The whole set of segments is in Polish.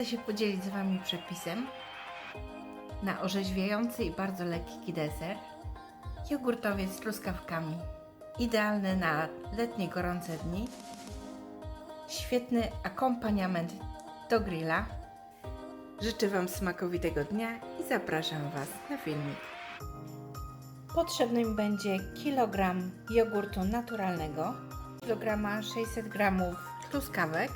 Chcę się podzielić z Wami przepisem na orzeźwiający i bardzo lekki deser. Jogurtowiec z truskawkami. Idealny na letnie gorące dni. Świetny akompaniament do grilla. Życzę Wam smakowitego dnia i zapraszam Was na filmik. Potrzebny mi będzie kilogram jogurtu naturalnego, kilograma 600 gramów truskawek.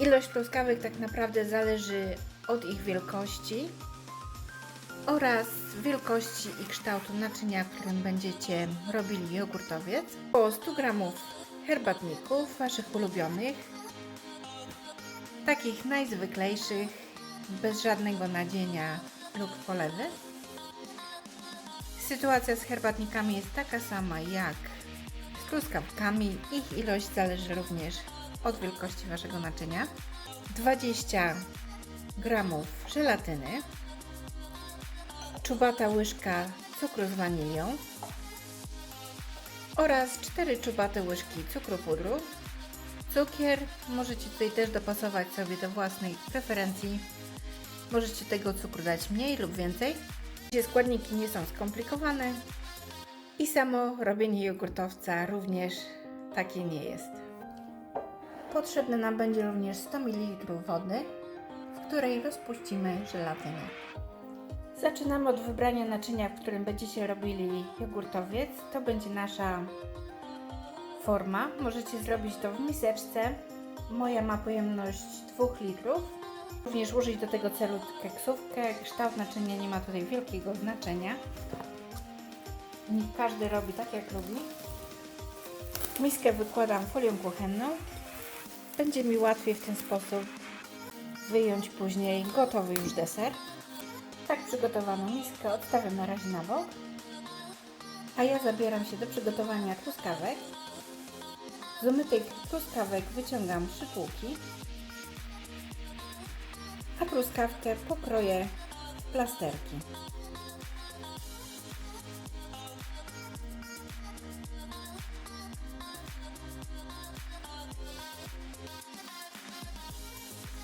Ilość truskawek tak naprawdę zależy od ich wielkości oraz wielkości i kształtu naczynia, którym będziecie robili jogurtowiec. Około 100 gramów herbatników, Waszych ulubionych, takich najzwyklejszych, bez żadnego nadzienia lub polewy. Sytuacja z herbatnikami jest taka sama jak z truskawkami. Ich ilość zależy również od wielkości Waszego naczynia. 20 gramów żelatyny, czubata łyżka cukru z wanilią oraz 4 czubate łyżki cukru pudru. Cukier możecie tutaj też dopasować sobie do własnej preferencji. Możecie tego cukru dać mniej lub więcej. Składniki nie są skomplikowane i samo robienie jogurtowca również takie nie jest. Potrzebne nam będzie również 100 ml wody, w której rozpuścimy żelatynę. Zaczynamy od wybrania naczynia, w którym będziecie robili jogurtowiec. To będzie nasza forma. Możecie zrobić to w miseczce. Moja ma pojemność 2 litrów. Również użyć do tego celu keksówkę. Kształt naczynia nie ma tutaj wielkiego znaczenia. Niech każdy robi tak jak lubi. Miskę wykładam folią kuchenną. Będzie mi łatwiej w ten sposób wyjąć później gotowy już deser. Tak przygotowaną miskę odstawiam na razie na bok. A ja zabieram się do przygotowania truskawek. Z umytych truskawek wyciągam szczypułki. A truskawkę pokroję w plasterki.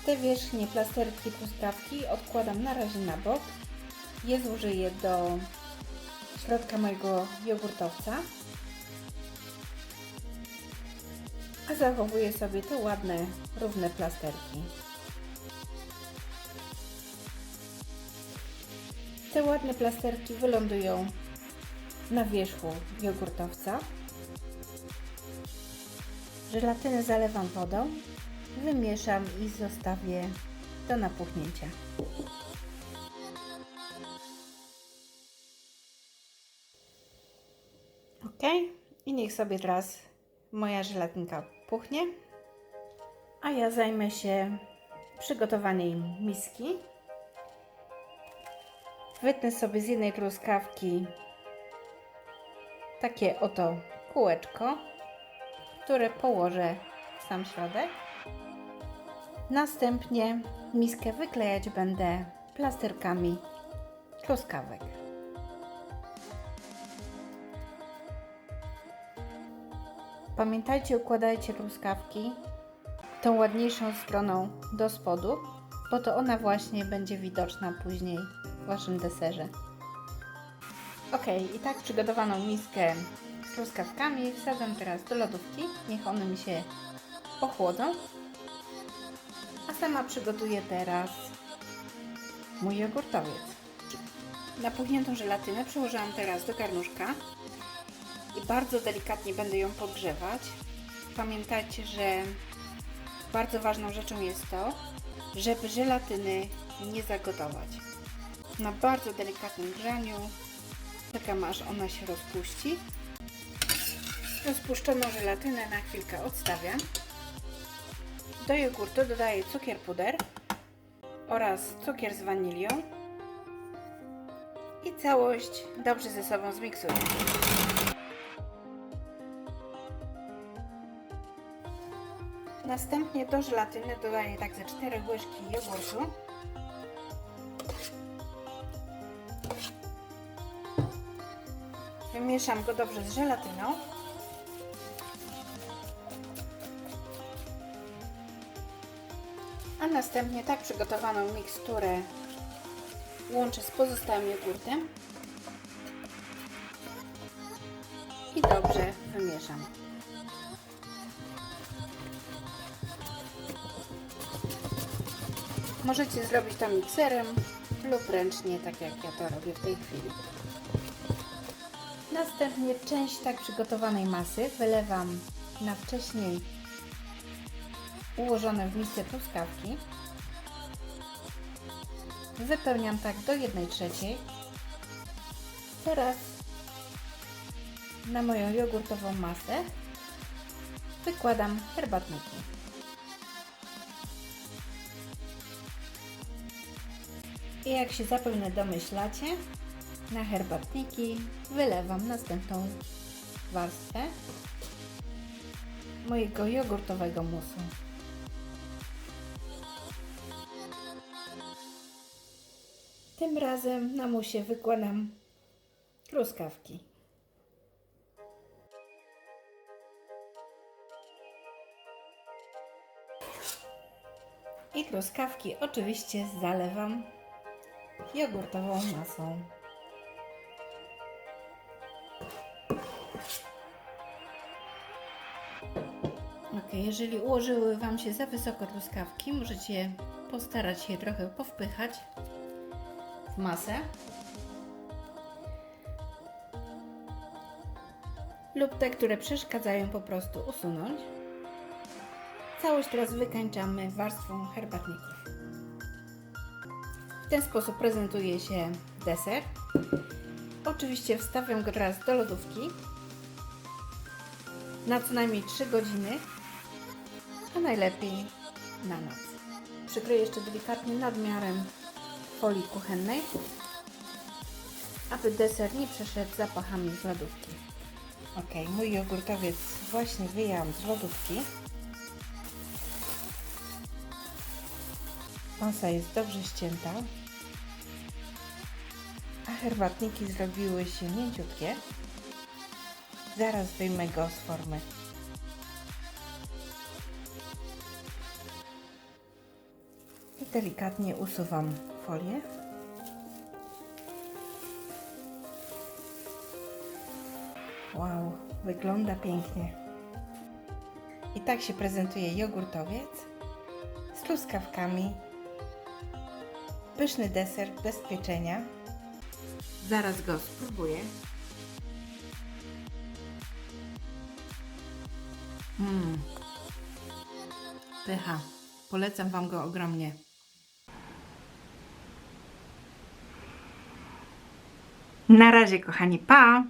Te wierzchnie plasterki truskawki odkładam na razie na bok. Je zużyję do środka mojego jogurtowca. A zachowuję sobie te ładne, równe plasterki. Te ładne plasterki wylądują na wierzchu jogurtowca. Żelatynę zalewam wodą wymieszam i zostawię do napuchnięcia. Ok, i niech sobie teraz moja żelatynka puchnie, a ja zajmę się przygotowaniem miski. Wytnę sobie z jednej truskawki takie oto kółeczko, które położę w sam środek. Następnie miskę wyklejać będę plasterkami truskawek. Pamiętajcie, układajcie truskawki tą ładniejszą stroną do spodu, bo to ona właśnie będzie widoczna później w Waszym deserze. Ok, i tak przygotowaną miskę z truskawkami wsadzam teraz do lodówki. Niech one mi się ochłodzą. Sama przygotuję teraz mój jogurtowiec. Napuchniętą żelatynę przełożyłam teraz do garnuszka i bardzo delikatnie będę ją podgrzewać. Pamiętajcie, że bardzo ważną rzeczą jest to, żeby żelatyny nie zagotować. Na bardzo delikatnym grzaniu czekam aż ona się rozpuści. Rozpuszczoną żelatynę na chwilkę odstawiam. Do jogurtu dodaję cukier puder oraz cukier z wanilią i całość dobrze ze sobą zmiksuję. Następnie do żelatyny dodaję tak ze 4 łyżki jogurtu. Wymieszam go dobrze z żelatyną. Następnie tak przygotowaną miksturę łączę z pozostałym jogurtem i dobrze wymieszam. Możecie zrobić to mikserem lub ręcznie, tak jak ja to robię w tej chwili. Następnie część tak przygotowanej masy wylewam na wcześniej ułożone w misce truskawki. Wypełniam tak do 1 trzeciej. Teraz na moją jogurtową masę wykładam herbatniki. I jak się zapewne domyślacie, na herbatniki wylewam następną warstwę mojego jogurtowego musu. Tym razem na musie wykładam truskawki. I truskawki oczywiście zalewam jogurtową masą. Ok, jeżeli ułożyły Wam się za wysoko truskawki, możecie postarać się trochę powpychać masę. Lub te, które przeszkadzają, po prostu usunąć. Całość teraz wykańczamy warstwą herbatników. W ten sposób prezentuje się deser. Oczywiście wstawiam go teraz do lodówki na co najmniej 3 godziny, a najlepiej na noc. Przykryję jeszcze delikatnie nadmiarem folii kuchennej, aby deser nie przeszedł zapachami z lodówki. Ok, mój jogurtowiec właśnie wyjęłam z lodówki. Masa jest dobrze ścięta, a herbatniki zrobiły się mięciutkie. Zaraz wyjmę go z formy. I delikatnie usuwam folię. Wow, wygląda pięknie. I tak się prezentuje jogurtowiec z truskawkami. Pyszny deser bez pieczenia. Zaraz go spróbuję. Mmm. Pycha. Polecam Wam go ogromnie. Na razie, kochani, pa!